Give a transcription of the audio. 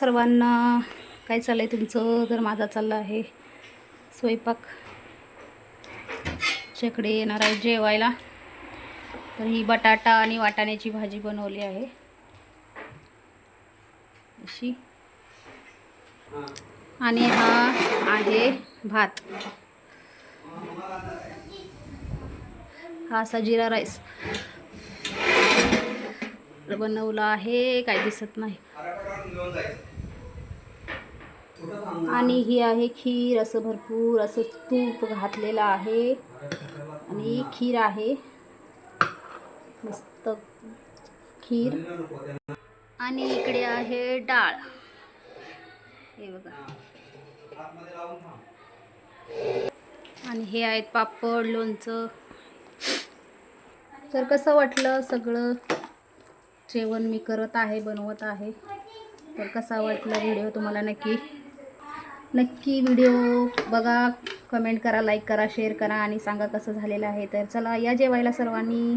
सर्वांना काय चाललं आहे तुमचं? तर माझा चालला आहे स्वयंपाक. च्याकडे येणार आहे जेवायला. तर ही बटाटा आणि वाटाण्याची भाजी बनवली आहे. अशी. आणि हा आहे भात. हा असा जिरा राईस. बनवला आहे. काय दिसत नाही. आणि ही आहे खीर असं भरपूर असं तूप घातलेलं आहे. आणि खीर आहे. मस्त खीर. आणि इकडे आहे डाळ. हे बघा. आणि हे आहेत पापड लोणचं. तर कसं वाटलं सगळं? जेवण मी करत आहे बनवत आहे. तर कसा वाटला व्हिडिओ तुम्हाला नक्की? नक्की व्हिडिओ बघा कमेंट करा लाईक करा शेअर करा आणि सांगा कसं झालेलं आहे. तर चला या जेवायला सर्वांनी.